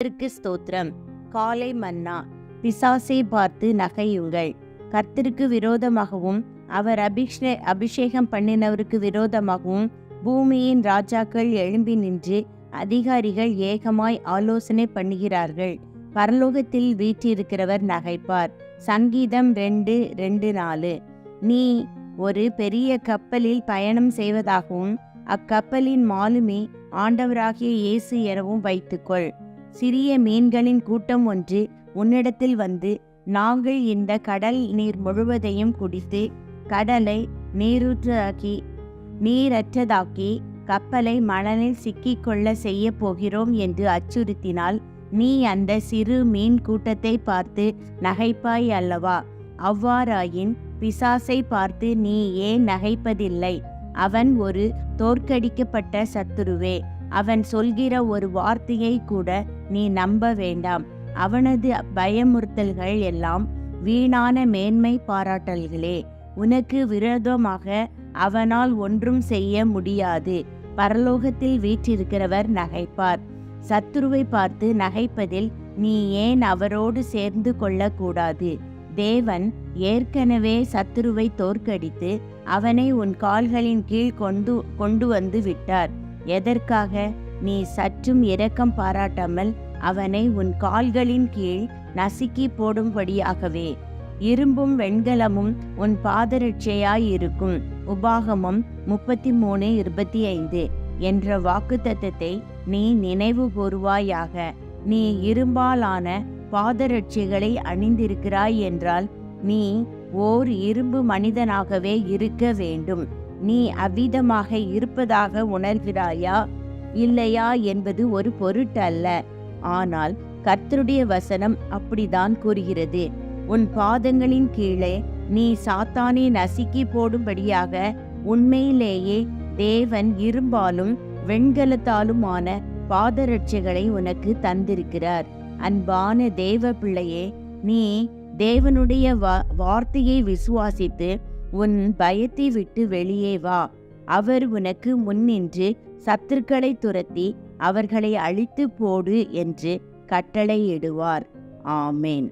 கர்த்தருக்கு ஸ்தோத்திரம். காலை மன்னா பிசாசை பார்த்து நகையுங்கள். கர்த்தருக்கு விரோதமாகவும் அவர் அபிஷே அபிஷேகம் பண்ணினவருக்கு விரோதமாகவும் பூமியின் ராஜாக்கள் எழும்பி நின்று அதிகாரிகள் ஏகமாய் ஆலோசனை பண்ணுகிறார்கள். பரலோகத்தில் வீற்றிருக்கிறவர் நகைப்பார். சங்கீதம் ரெண்டு ரெண்டு நாலு. நீ ஒரு பெரிய கப்பலில் பயணம் செய்வதாகவும் அக்கப்பலின் மாலுமி ஆண்டவராகிய இயேசு எனவும் வைத்துக்கொள். சிறிய மீன்களின் கூட்டம் ஒன்று உன்னிடத்தில் வந்து நாங்கள் இந்த கடல் நீர் முழுவதையும் குடித்து கடலை நீரூற்றாக்கி நீரற்றதாக்கி கப்பலை மணலில் சிக்கிக்கொள்ள செய்ய போகிறோம் என்று அச்சுறுத்தினால் நீ அந்த சிறு மீன் கூட்டத்தை பார்த்து நகைப்பாய் அல்லவா? அவ்வாறாயின் பிசாசை பார்த்து நீ ஏன் நகைப்பதில்லை? அவன் ஒரு தோற்கடிக்கப்பட்ட சத்துருவே. அவன் சொல்கிற ஒரு வார்த்தையை கூட நீ நம்ப வேண்டாம். அவனது பயமுறுத்தல்கள் எல்லாம் வீணான மேன்மை பாராட்டல்களே. உனக்கு விரோதமாக அவனால் ஒன்றும் செய்ய முடியாது. பரலோகத்தில் வீற்றிருக்கிறவர் நகைப்பார். சத்துருவை பார்த்து நகைப்பதில் நீ ஏன் அவரோடு சேர்ந்து கொள்ளக்கூடாது? தேவன் ஏற்கனவே சத்துருவை தோற்கடித்து அவனை உன் கால்களின் கீழ் கொண்டு கொண்டு வந்து விட்டார். எதற்காக நீ சற்றும் இரக்கம் பாராட்டாமல் அவனை உன் கால்களின் கீழ் நசுக்கி போடும்படியாகவே. இரும்பும் வெண்கலமும் உன் பாதரட்சையாயிருக்கும். உபாகமம் முப்பத்தி மூணு இருபத்தி ஐந்து என்ற வாக்குத்தத்தத்தை நீ நினைவு கூறுவாயாக. நீ இரும்பாலான பாதரட்சைகளை அணிந்திருக்கிறாய் என்றால் நீ ஓர் இரும்பு மனிதனாகவே இருக்க வேண்டும். நீ அவ்விதமாக இருப்பதாக உணர்கிறாயா? இல்லையா என்பது ஒரு பொருட்டல்ல. ஆனால் கர்த்தருடைய வசனம் அப்படிதான் கூறுகிறது. உன் பாதங்களின் கீழே நீ சாத்தானை நசுக்கி போடும்படியாக உண்மையிலேயே தேவன் இரும்பாலும் வெண்கலத்தாலுமான பாதரட்சைகளை உனக்கு தந்திருக்கிறார். அன்பான தேவ பிள்ளையே நீ தேவனுடைய வா வார்த்தையை விசுவாசித்து உன் பயத்தை விட்டு வெளியே வா. அவர் உனக்கு முன்னின்று சத்துருக்களை துரத்தி அவர்களை அழித்து போடு என்று கட்டளையிடுவார். ஆமேன்.